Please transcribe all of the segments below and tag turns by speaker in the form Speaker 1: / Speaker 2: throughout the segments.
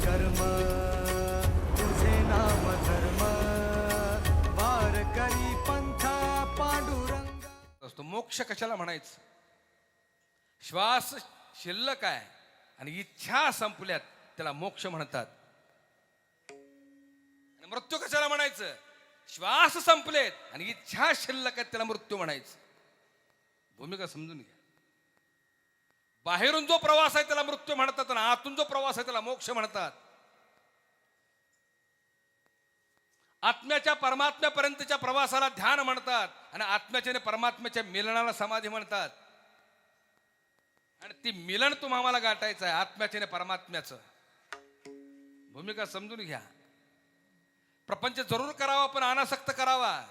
Speaker 1: कर्म तुझे नाम धर्म वार करी पंथा पांडुरंग.
Speaker 2: असतो. मोक्ष कशाला म्हणायचं? श्वास शिल्लक आहे आणि इच्छा संपल्यात त्याला मोक्ष म्हणतात. आणि मृत्यू कशाला म्हणायचं? श्वास संपलेत आणि इच्छा शिल्लक आहेत त्याला मृत्यू म्हणायचं. भूमिका समजून घ्या. बाहेरून जो प्रवास आहे त्याला मृत्यू म्हणतात आणि आतून जो प्रवास आहे त्याला मोक्ष म्हणतात. आत्म्याच्या परमात्म्यापर्यंतच्या प्रवासाला ध्यान म्हणतात आणि आत्म्याच्या आणि परमात्म्याच्या मिलनाला समाधी म्हणतात. आणि ती मिलन तुम्हाला आम्हाला गाठायचं आहे आत्म्याचे आणि परमात्म्याचं. भूमिका समजून घ्या. प्रपंच जरूर करावा पण अनासक्त करावा.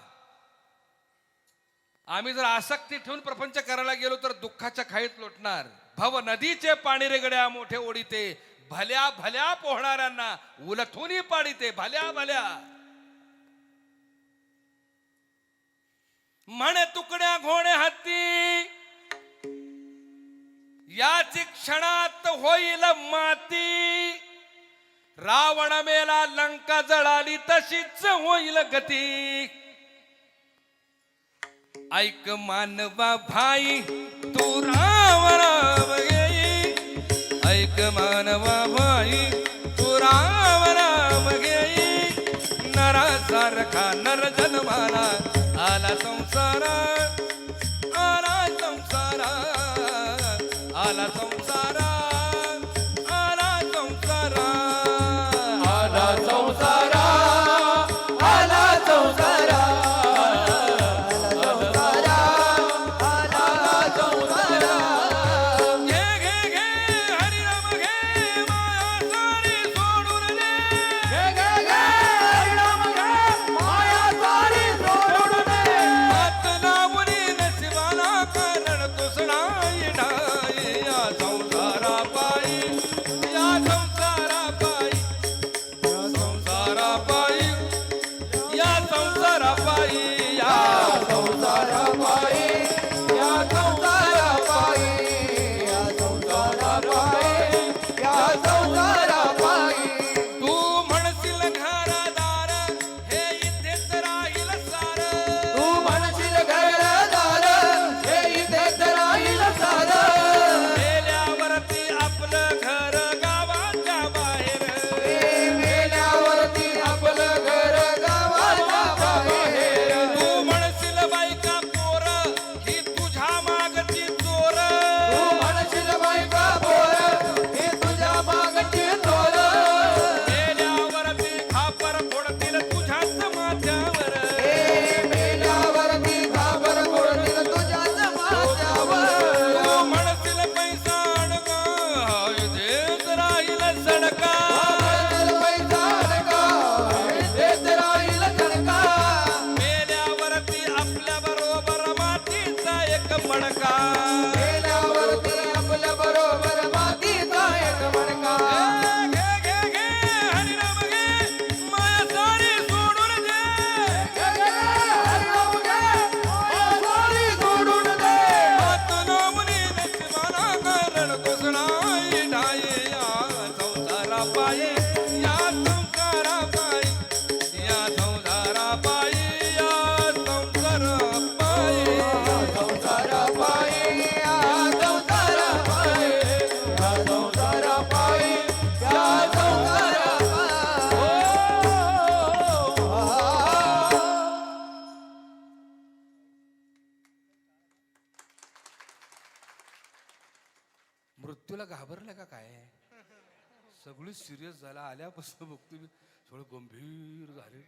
Speaker 2: आम्ही जर आसक्ती ठेवून प्रपंच करायला गेलो तर दुःखाच्या खाईत लोटणार. भव नदीचे पाणी रेगड्या मोठे ओढीते भल्या भल्या पोहणाऱ्यांना उलथूनही पाडिते भल्या भल्या. म्हणे तुकड्या घोणे हत्ती याच क्षणात होईल माती. रावण मेला लंका जळाली तशीच होईल गती. ऐक मानवा भाई तू रावण. मानवा भाई तू राम राम घेई नरा सारखा नर जन्माला आला संसारा.
Speaker 1: America. का
Speaker 2: मृत्यूला घाबरलं का काय? सगळी सिरियस झाला आल्यापासून बघतो मी. थोडं गंभीर झाले.